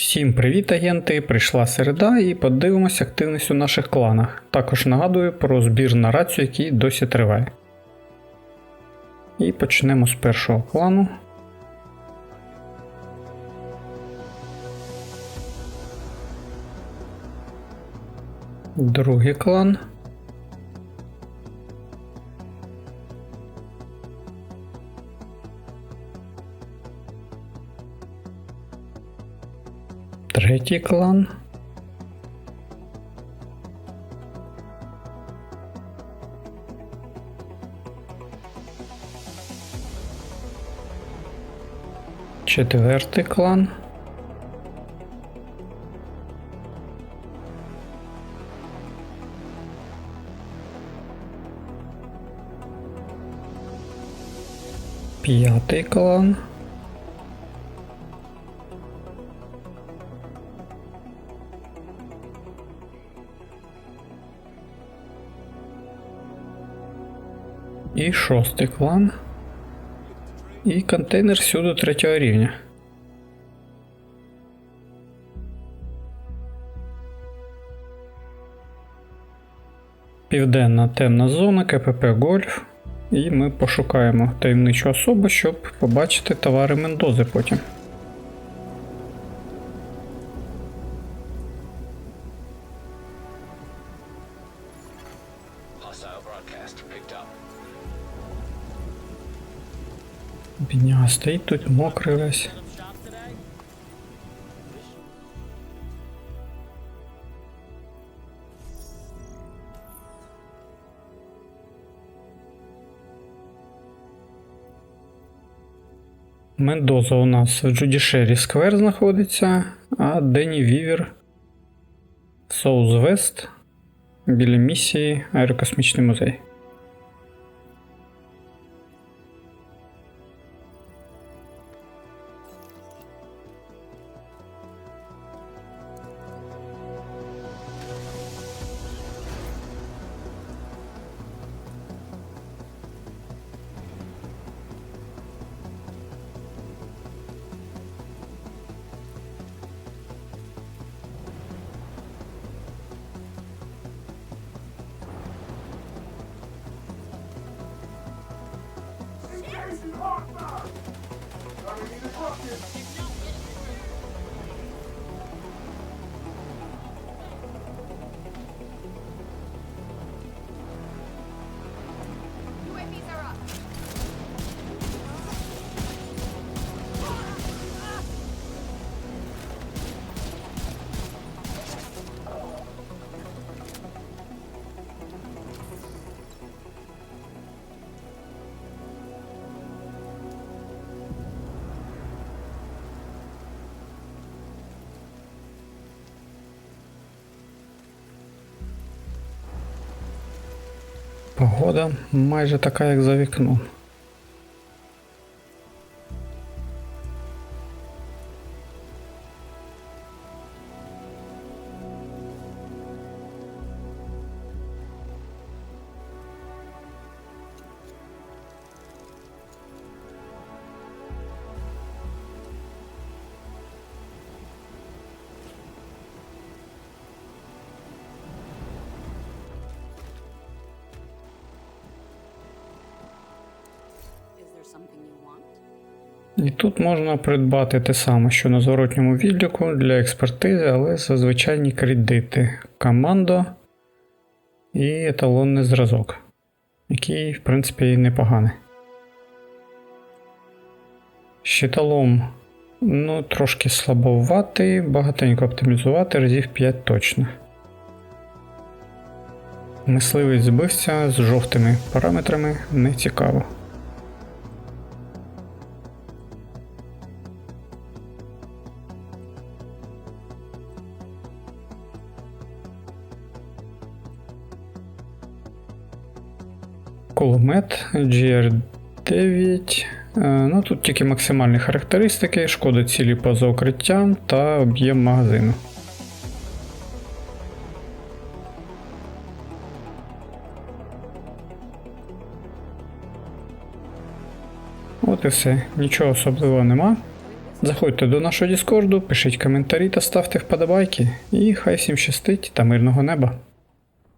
Всім привіт, агенти! Прийшла середа і подивимось активність у наших кланах. Також нагадую про збір на рацію, який досі триває. І почнемо з першого клану. Другий клан. Третій клан. Четвертий клан. П'ятий клан. І шостий клан. І контейнер всюди третього рівня. Південна темна зона КПП Гольф. І ми пошукаємо таємничу особу, щоб побачити товари Мендози потім. Hostile broadcast picked up. Бідняга стоїть тут мокрий весь. Мендоза у нас в Джудішері Сквер знаходиться, а Дені Вівер Соуз Вест біля місії Аерокосмічний музей. Fuck you. Погода майже така, як за вікном. І тут можна придбати те саме, що на зворотньому відліку для експертизи, але за звичайні кредити. Командо і еталонний зразок, який, в принципі, непоганий. Щиталом, ну, трошки слабоватий, багатенько оптимізувати, разів 5 точно. Мисливець збився з жовтими параметрами не цікаво. Кулемет GR9. Е, Ну, тут тільки максимальні характеристики, шкода цілі поза укриттям та об'єм магазину. От і все. Нічого особливого нема. Заходьте до нашого Діскорду, пишіть коментарі та ставте вподобайки. І хай всім щастить та мирного неба.